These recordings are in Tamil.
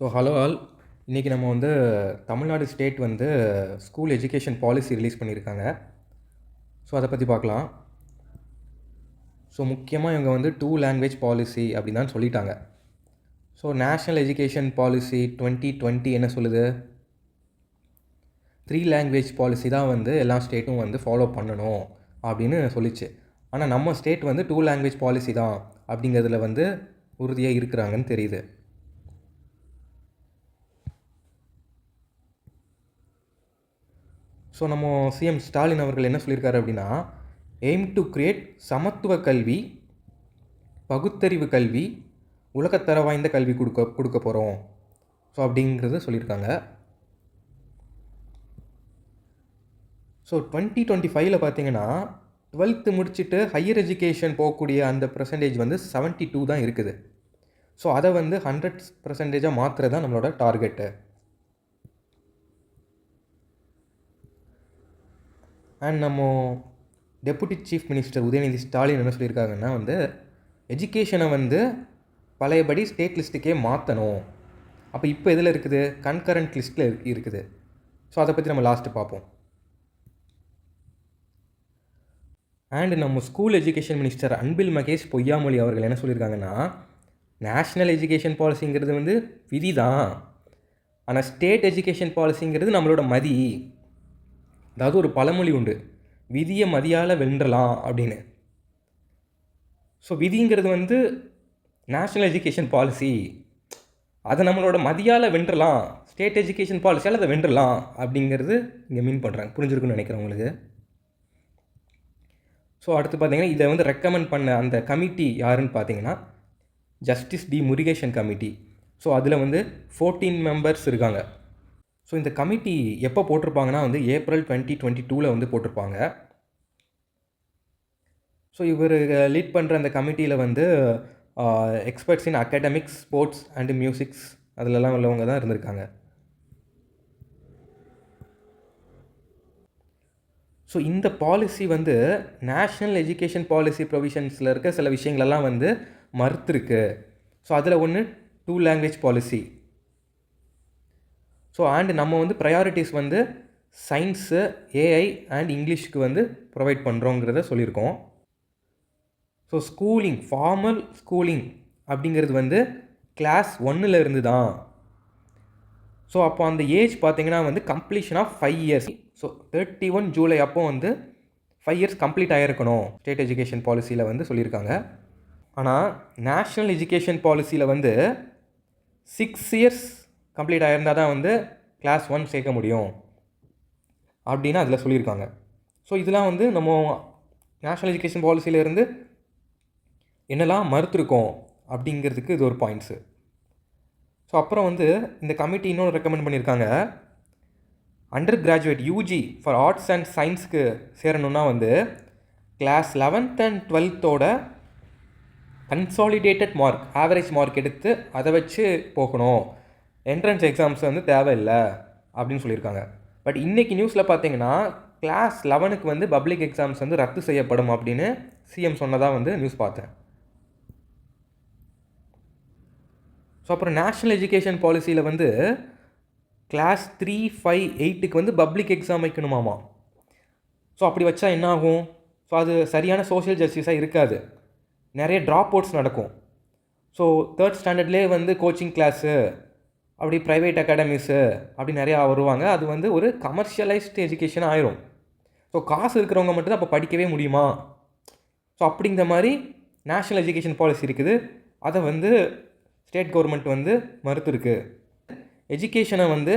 ஸோ ஹலோ ஆல் இன்றைக்கி நம்ம வந்து தமிழ்நாடு ஸ்டேட் வந்து ஸ்கூல் எஜுகேஷன் பாலிசி ரிலீஸ் பண்ணியிருக்காங்க. ஸோ அதை பற்றி பார்க்கலாம். ஸோ முக்கியமாக இவங்க வந்து டூ லாங்குவேஜ் பாலிசி அப்படின்னு தான் சொல்லிட்டாங்க. So national education policy twenty twenty என்ன சொல்லுது? த்ரீ லாங்குவேஜ் பாலிசி தான் வந்து எல்லா ஸ்டேட்டும் வந்து ஃபாலோ பண்ணணும் அப்படின்னு சொல்லிச்சு. ஆனால் நம்ம ஸ்டேட் வந்து டூ லாங்குவேஜ் பாலிசி தான் அப்படிங்கிறதுல வந்து உறுதியாக இருக்கிறாங்கன்னு தெரியுது. ஸோ நம்ம சிஎம் ஸ்டாலின் அவர்கள் என்ன சொல்லியிருக்காரு அப்படின்னா எய்ம் டு கிரியேட் சமத்துவ கல்வி பகுத்தறிவு கல்வி உலகத்தர வாய்ந்த கல்வி கொடுக்க கொடுக்க போகிறோம் ஸோ அப்படிங்கிறது சொல்லியிருக்காங்க. ஸோ டுவெண்ட்டி டுவெண்ட்டி ஃபைவ்ல பார்த்தீங்கன்னா டுவெல்த்து முடிச்சுட்டு ஹையர் எஜுகேஷன் போகக்கூடிய அந்த பர்சன்டேஜ் வந்து செவன்ட்டி டூ தான் இருக்குது. ஸோ அதை வந்து ஹண்ட்ரட் பர்சன்டேஜாக மாற்றுறது தான் நம்மளோட டார்கெட்டு அண்ட் நம்ம deputy chief minister Udhayanidhi Stalin என்ன சொல்லியிருக்காங்கன்னா வந்து எஜுகேஷனை வந்து பழையபடி ஸ்டேட் லிஸ்ட்டுக்கே மாற்றணும் அப்போ இப்போ எதில் இருக்குது? கன்கரண்ட் லிஸ்ட்டில் இருக்குது. ஸோ அதை பற்றி நம்ம லாஸ்ட்டு பார்ப்போம். அண்ட் நம்ம school education minister Anbil Mahesh Poyyamozhi அவர்கள் என்ன சொல்லியிருக்காங்கன்னா நேஷ்னல் எஜுகேஷன் பாலிசிங்கிறது வந்து விதி தான் ஆனால் ஸ்டேட் எஜுகேஷன் பாலிசிங்கிறது நம்மளோட மதி. அதாவது ஒரு பழமொழி உண்டு. விதியை மதியால் வென்றலாம் அப்படின்னு. ஸோ விதிங்கிறது வந்து நேஷ்னல் எஜுகேஷன் பாலிசி அதை நம்மளோட மதியால் வென்றலாம் ஸ்டேட் எஜுகேஷன் பாலிசியால் அதை வென்றலாம் அப்படிங்கிறது இங்கே மீன் பண்ணுறாங்க புரிஞ்சிருக்குன்னு நினைக்கிறேன் உங்களுக்கு. ஸோ அடுத்து பார்த்தீங்கன்னா இதை வந்து ரெக்கமெண்ட் பண்ண அந்த கமிட்டி யாருன்னு பார்த்தீங்கன்னா justice D Murugesan committee so அதில் வந்து ஃபோர்டீன் மெம்பர்ஸ் இருக்காங்க. ஸோ இந்த கமிட்டி எப்போ போட்டிருப்பாங்கன்னா வந்து ஏப்ரல் டுவெண்ட்டி டுவெண்ட்டி டூவில் வந்து போட்டிருப்பாங்க. ஸோ இவர் லீட் பண்ணுற அந்த கமிட்டியில் வந்து experts in academics sports and musics அதிலெல்லாம் உள்ளவங்க தான் இருந்திருக்காங்க. ஸோ இந்த பாலிசி வந்து நேஷ்னல் எஜுகேஷன் பாலிசி ப்ரொவிஷன்ஸில் இருக்க சில விஷயங்களெல்லாம் வந்து மறுத்துருக்கு. ஸோ அதில் ஒன்று two language policy so and நம்ம வந்து ப்ரையாரிட்டிஸ் வந்து சயின்ஸு ஏஐ அண்ட் இங்கிலீஷ்க்கு வந்து ப்ரொவைட் பண்ணுறோங்கிறத சொல்லியிருக்கோம். ஸோ ஸ்கூலிங் ஃபார்மல் ஸ்கூலிங் அப்படிங்கிறது வந்து கிளாஸ் ஒன்னில் இருந்து தான். ஸோ அப்போ அந்த ஏஜ் பார்த்தீங்கன்னா வந்து completion of five years so thirty one July அப்போ வந்து ஃபைவ் இயர்ஸ் கம்ப்ளீட் ஆகிருக்கணும் ஸ்டேட் எஜுகேஷன் பாலிசியில் வந்து சொல்லியிருக்காங்க. ஆனால் நேஷ்னல் எஜுகேஷன் பாலிசியில் வந்து சிக்ஸ் இயர்ஸ் கம்ப்ளீட் ஆகியிருந்தால் தான் வந்து கிளாஸ் ஒன் சேர்க்க முடியும். அப்படின்னு அதில் சொல்லியிருக்காங்க. ஸோ இதெல்லாம் வந்து நம்ம நேஷ்னல் எஜுகேஷன் பாலிசியிலேருந்து என்னெல்லாம் மறுத்துருக்கோம் அப்படிங்கிறதுக்கு இது ஒரு பாயிண்ட்ஸு ஸோ அப்புறம் வந்து இந்த கமிட்டி இன்னொன்று ரெக்கமெண்ட் பண்ணியிருக்காங்க. Undergraduate UG for arts and சயின்ஸ்க்கு சேரணுன்னா வந்து கிளாஸ் லெவன்த் அண்ட் டுவெல்த்தோட கன்சாலிடேட்டட் மார்க் ஆவரேஜ் மார்க் எடுத்து அதை வச்சு போகணும். என்ட்ரன்ஸ் எக்ஸாம்ஸ் வந்து தேவையில்லை அப்படின்னு சொல்லியிருக்காங்க. பட் இன்றைக்கி நியூஸில் பார்த்தீங்கன்னா கிளாஸ் லெவனுக்கு வந்து பப்ளிக் எக்ஸாம்ஸ் வந்து ரத்து செய்யப்படும் அப்படின்னு சிஎம் சொன்னதாக வந்து நியூஸ் பார்த்தேன். ஸோ அப்புறம் நேஷ்னல் எஜுகேஷன் பாலிசியில் வந்து கிளாஸ் த்ரீ ஃபைவ் எயிட்டுக்கு வந்து பப்ளிக் எக்ஸாம் வைக்கணுமாமா? ஸோ அப்படி வச்சா என்ன ஆகும்? ஸோ அது சரியான சோஷியல் ஜஸ்டிஸாக இருக்காது. நிறைய ட்ராப் அவுட்ஸ் நடக்கும். ஸோ தேர்ட் ஸ்டாண்டர்ட்லேயே வந்து கோச்சிங் கிளாஸு அப்படி ப்ரைவேட் அகாடமிஸு அப்படி நிறையா வருவாங்க. அது வந்து ஒரு கமர்ஷியலைஸ்டு எஜுகேஷன் ஆயிரும். ஸோ காசு இருக்கிறவங்க மட்டும்தான் அப்போ படிக்கவே முடியுமா? ஸோ அப்படிங்கிற மாதிரி நேஷ்னல் எஜுகேஷன் பாலிசி இருக்குது. அதை வந்து ஸ்டேட் கவர்மெண்ட் வந்து மறுத்துருக்கு. எஜுகேஷனை வந்து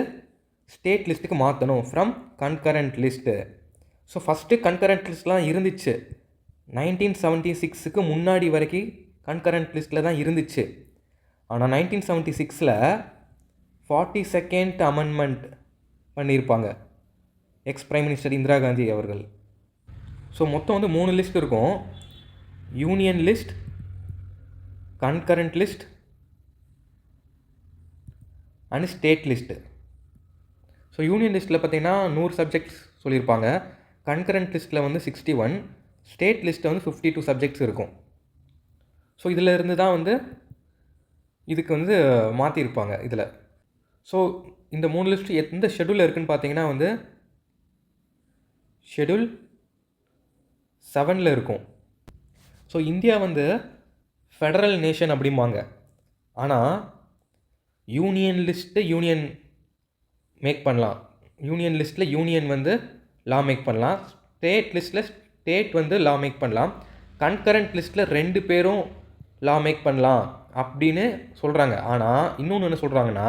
ஸ்டேட் லிஸ்ட்டுக்கு மாற்றணும் from concurrent list so first concurrent லிஸ்ட்லாம் இருந்துச்சு. நைன்டீன் செவன்ட்டி சிக்ஸுக்கு முன்னாடி வரைக்கும் கன்கரண்ட் லிஸ்ட்டில் தான் இருந்துச்சு. ஆனால் நைன்டீன் செவன்ட்டி சிக்ஸில் ஃபார்ட்டி செகண்ட் அமெண்ட்மெண்ட் பண்ணியிருப்பாங்க. Ex prime minister Indira Gandhi அவர்கள். ஸோ மொத்தம் வந்து மூணு லிஸ்ட் இருக்கும். Union list concurrent list and state list so union லிஸ்ட்டில் பார்த்தீங்கன்னா நூறு சப்ஜெக்ட்ஸ் சொல்லியிருப்பாங்க. கன்கரண்ட் லிஸ்ட்டில் வந்து சிக்ஸ்டி ஒன் ஸ்டேட் லிஸ்ட்டில் வந்து ஃபிஃப்டி டூ சப்ஜெக்ட்ஸ் இருக்கும். ஸோ இதில் இருந்து தான் வந்து இதுக்கு வந்து மாற்றிருப்பாங்க இதில். ஸோ இந்த மூணு லிஸ்ட் எந்த ஷெடியூலில் இருக்குதுன்னு பார்த்தீங்கன்னா வந்து ஷெடியூல் செவனில் இருக்கும். ஸோ இந்தியா வந்து ஃபெடரல் நேஷன் அப்படிம்பாங்க. ஆனால் யூனியன் லிஸ்ட்டு யூனியன் மேக் பண்ணலாம். யூனியன் லிஸ்ட்டில் யூனியன் வந்து லா மேக் பண்ணலாம். ஸ்டேட் லிஸ்ட்டில் ஸ்டேட் வந்து லா மேக் பண்ணலாம். கன்கரண்ட் லிஸ்ட்டில் ரெண்டு பேரும் லா மேக் பண்ணலாம் அப்படின்னு சொல்கிறாங்க ஆனால் இன்னொன்று என்ன சொல்கிறாங்கன்னா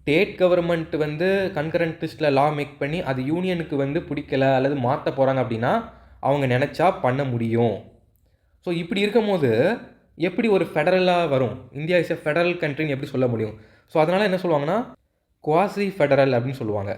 ஸ்டேட் கவர்மெண்ட் வந்து கன்கரண்ட் லிஸ்ட்டில் லா மேக் பண்ணி அது யூனியனுக்கு வந்து பிடிக்கல அல்லது மாற்ற போகிறாங்க அப்படின்னா அவங்க நினச்சா பண்ண முடியும். ஸோ இப்படி இருக்கும் போது எப்படி ஒரு ஃபெடரலாக வரும்? இந்தியா இஸ் எ ஃபெடரல் கண்ட்ரின்னு எப்படி சொல்ல முடியும்? ஸோ அதனால் என்ன சொல்லுவாங்கன்னா குவாசி ஃபெடரல் அப்படின்னு சொல்லுவாங்க.